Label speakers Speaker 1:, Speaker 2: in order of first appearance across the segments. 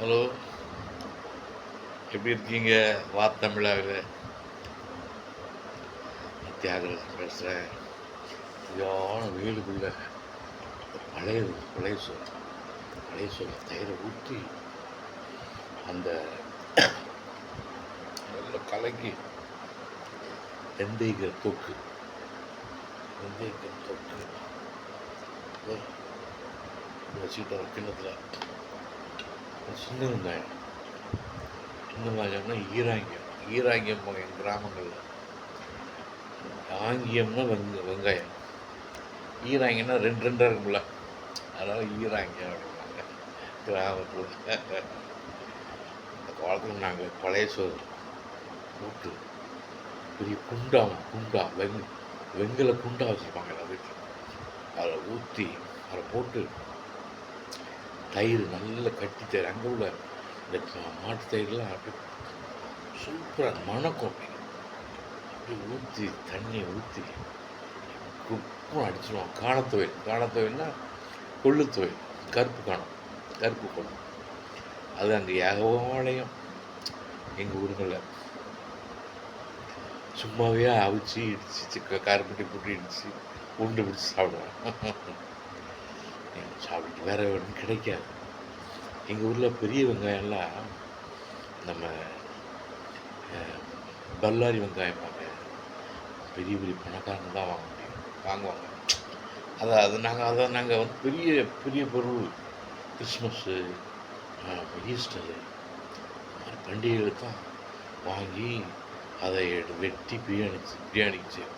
Speaker 1: Hello. எப்படி இருக்கீங்க? வா தமிழாவில் தியாகராஜ் பேசுகிறேன் சரியான வீடுக்குள்ள பழைய பழைய சோறு பழைய சோறு தயிரை ஊற்றி அந்த நல்ல கலக்கி வெந்தயிக்கிற தொக்கு. வெந்தயக்கிற தொக்கு. இதோ வச்சுக்கிட்டோம் கிண்ணத்தில். சின்ன வெங்காயம் ஈராங்கியம். ஈராங்கியம் எங்கள் கிராமங்களில். ஆங்கியம்னா வெங்க வெங்காயம். ஈராங்கியம்னா ரெண்டு ரெண்டாக இருக்கும்ல. அதனால் ஈராங்கியம் அப்படிம்பாங்க. கிராமத்தில். அந்த காலத்தில் நாங்கள் பழைய சோறு கூட்டு பெரிய குண்டா குண்டா வெங் வெங்கல குண்டா வச்சுருப்பாங்க எல்லா வீட்டில் அதில் ஊற்றி அதை போட்டு தயிர் நல்ல கட்டி தயிர். அங்கே உள்ள இந்த மாட்டு தயிர்லாம் அப்படியே சூப்பராக மணக்கும். அப்படியே ஊற்றி தண்ணியை ஊற்றி குப்பும் அடிச்சிடுவோம் காணத்துவையல் காணத்துவையல்னா கொள்ளுத்துவையல் கருப்பு காணம். கருப்பு கொள்ளும் அது அங்கே ஏகவாலயம் எங்கள் ஊருங்களில். சும்மாவே அவிச்சு இடிச்சு கருப்பட்டி புட்டி இடிச்சு உண்டு பிடிச்சி சாப்பிடுவேன் சாப்பிட்டு வேற ஒன்றும் கிடைக்காது. எங்கள் ஊரில் பெரிய வெங்காயம்லாம் நம்ம பல்லாரி வெங்காயம் வாங்க பெரிய பெரிய பணக்காரங்க தான் வாங்க முடியும். வாங்குவாங்க. அதை அது நாங்கள் அதை நாங்கள் வந்து பெரிய பெரிய பொருள் கிறிஸ்மஸ்ஸு ஈஸ்டரு மாதிரி பண்டிகைகளுக்கு தான் வாங்கி அதை வெட்டி பிரியாணி பிரியாணிக்கு செய்வோம்.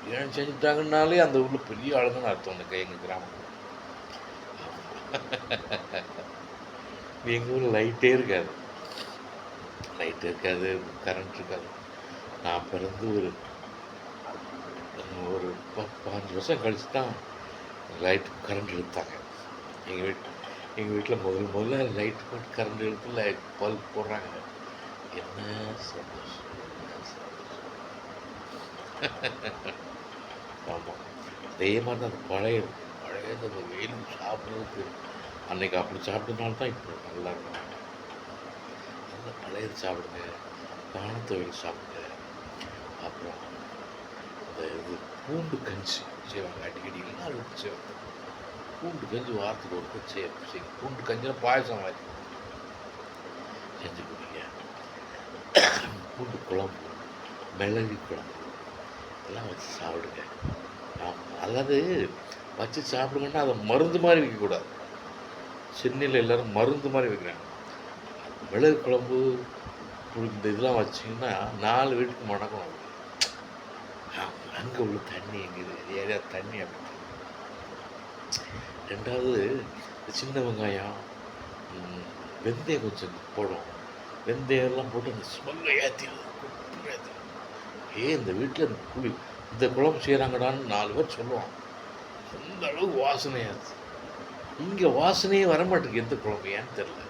Speaker 1: பிரியாணி செஞ்சுட்டாங்கன்னாலே அந்த ஊரில் பெரிய ஆளுங்கன்னு அர்த்தம். அந்த எங்கள் கிராமத்தில். எங்கள் ஊரில் லைட்டே இருக்காது. லைட் இருக்காது கரண்ட் இருக்காது. நான் பிறந்து ஒரு ஒரு ப- வருஷம் கழிச்சு தான் லைட் கரண்ட் எடுத்தாங்க. எங்கள் வீட்டு எங்கள் வீட்டில் முதல் முதல்ல லைட் போட்டு கரண்ட் எடுத்து லைட் பல்ப் போடுறாங்க. என்ன சந்தோஷம் என்ன சந்தோஷம். ஆமாம் அதே மாதிரி தான் அந்த பழைய பழைய இந்த வெயிலும் சாப்பிட்றதுக்கு. அன்றைக்கி அப்படி சாப்பிட்டதுனால தான் இப்போ நல்லா இருக்கும் நல்ல பழையது சாப்பிடுங்க காணத்தொழில் சாப்பிடுங்க. அப்புறம் இந்த இது பூண்டு கஞ்சி செய்வாங்க அடிக்கடி இல்லைன்னா அது செய்வாங்க. பூண்டு கஞ்சி வாரத்துக்கு ஒரு கஞ்சி செய்யுங்க. பூண்டு கஞ்சினா பாயசம் மாதிரி. செஞ்சு கொடுங்க பூண்டு குழம்பு மிளகு குழம்பு எல்லாம் வச்சு சாப்பிடுங்க. ஆமாம் அல்லது வச்சு சாப்பிடுங்கன்னா அதை மருந்து மாதிரி வைக்கக்கூடாது. சென்னையில் எல்லாரும் மருந்து மாதிரி வைக்கிறாங்க. மிளகு குழம்பு புளி- இந்த இதெல்லாம் வச்சிங்கன்னா நாலு வீட்டுக்கு மணக்கும் அங்கே உள்ள தண்ணி எங்கே ஏரியா தண்ணி அப்படி ரெண்டாவது சின்ன வெங்காயம் வெந்தயம் கொஞ்சம் போடும் வெந்தயம்லாம் போட்டு அந்த ஸ்மெல்லை ஏற்றிடுது ஏ இந்த வீட்டில் இந்த குழி இந்த குழம்பு செய்கிறாங்கடான்னு நாலு பேர் சொல்லுவான் அந்த அளவுக்கு வாசனையாக இருக்குது இங்கே வாசனையே வரமாட்டேங்குது. எந்த குழம்பு ஏன்னு தெரில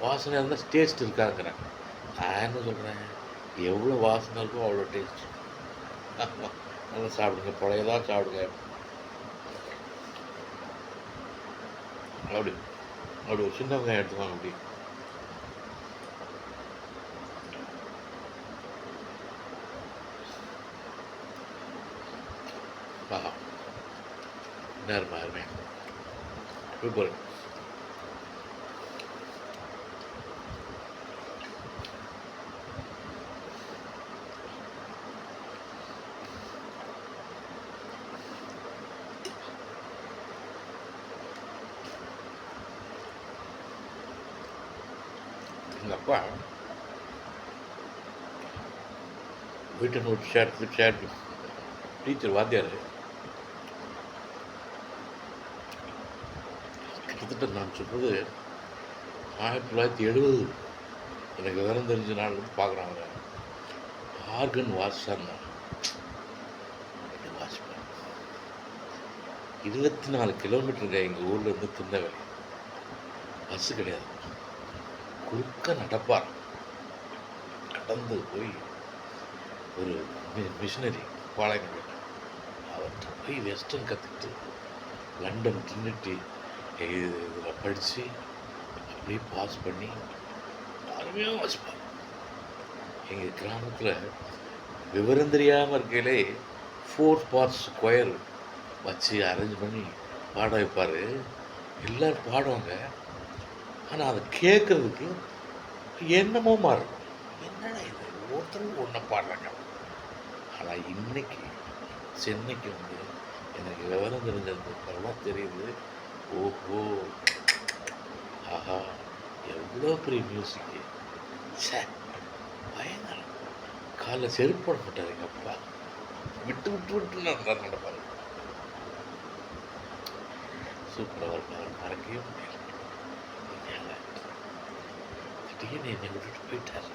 Speaker 1: வாசனையாக இருந்தால் டேஸ்ட் இருக்காங்கிறேன் நான் என்ன சொல்கிறேன் எவ்வளோ வாசனை இருக்கோ அவ்வளோ டேஸ்ட் நல்லா சாப்பிடுங்க. பழையதாக சாப்பிடுங்க. அப்படி. அப்படி ஒரு சின்ன வெங்காயம் எடுத்துக்கோங்க அப்படி ஆஹா. நேரமா அருமை சூப்பர் எங்கள் அப்பா வீட்டை நோட்டு ஷேர்ட் ஷேர்ட் டீச்சர் வாத்தியார் கிட்டத்தட்ட நான் சொல்கிறது ஆயிரத்தி தொள்ளாயிரத்தி எழுபது எனக்கு விவரம் தெரிஞ்ச நாள் வந்து பார்க்குறாங்க ஆர்கன் வாசிச்சாங்க வாசிப்பேன் இருபத்தி நாலு கிலோமீட்டருங்க எங்கள் ஊர்லேருந்து திருநெல்வேலி. பஸ்ஸு கிடையாது. குறுக்க நடப்பார். நடந்து போய் ஒரு மிஷினரி பாளையம் அவர்கிட்ட போய் வெஸ்டர்ன் கற்றுக்கிட்டு லண்டன் ட்ரினிட்டி இதில் படித்து அப்படியே பாஸ் பண்ணி அருமையாக வச்சுப்பாங்க எங்கள் கிராமத்தில் விவரம் தெரியாமல் இருக்கையிலே ஃபோர் பார்ட்ஸ் ஸ்கொயர் வச்சு அரேஞ்ச் பண்ணி பாட வைப்பார். எல்லோரும் பாடுவாங்க. ஆனால் அதை கேட்குறதுக்கு என்னமோ மாறும். என்னடா இது? ஒருத்தரும் ஒன்றை பாடுறாங்க. ஆனால் இன்றைக்கி சென்னைக்கு வந்து எனக்கு விவரம் தெரிஞ்சது பரவாயில்ல தெரியுது. ஓஹோ. ஆஹா எவ்வளோ பெரிய மியூசிக்கு சார் பயங்கரம். காலைல செருப்பு போட மாட்டார் எங்கள் அப்பா. விட்டு விட்டு விட்டு நான் நடப்பார் சூப்பராக இருப்பார் மறக்கவே முடியல. திடீர்னு என்னை விட்டுட்டு போயிட்டார்.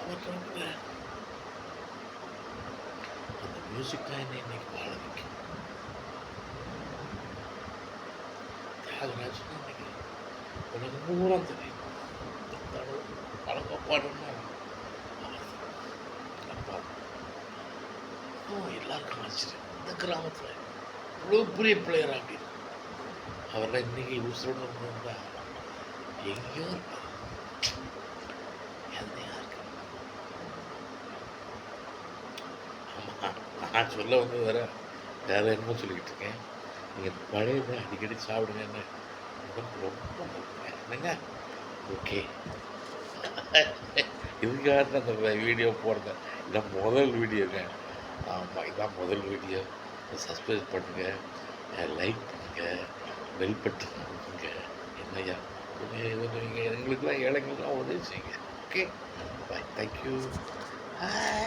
Speaker 1: அவர் மியூசிக் தான் என்னை இன்னைக்கு வாழ வைக்கும் தியாகராஜன் இன்னைக்கு உலகம் பூரா தெரியும் இந்த பழக்க பாடுன்னா அப்பா எல்லாருக்கும் ஆச்சரியம் இந்த கிராமத்தில் இவ்வளோ பெரிய பிளேயர் அப்படின்னு அவரெல்லாம் இன்னைக்கு உசுரோடு இருந்தா எங்கேயோ இருப்பார் எந்தையா இருக்கு ஆமாம் நான் சொல்ல வந்து வேற வேற என்னமோ சொல்லிக்கிட்டு இருக்கேன். நீங்கள் பழையதை அடிக்கடி சாப்பிடுங்கன்னு உடம்பு ரொம்ப என்னங்க? ஓகே. இதுக்காக தான் அந்த வீடியோ போடுறேன். இதான் முதல் வீடியோங்க. ஆமாம் இதான் முதல் வீடியோ. சப்ஸ்கிரைப் பண்ணுங்கள் லைக் பண்ணுங்கள் பெல் பட்டன் பண்ணுங்க என்னய்யா? கொஞ்சம் எங்களுக்கெல்லாம் ஏழைங்களுக்கெல்லாம் உதவி செய்யுங்க. Okay bye thank you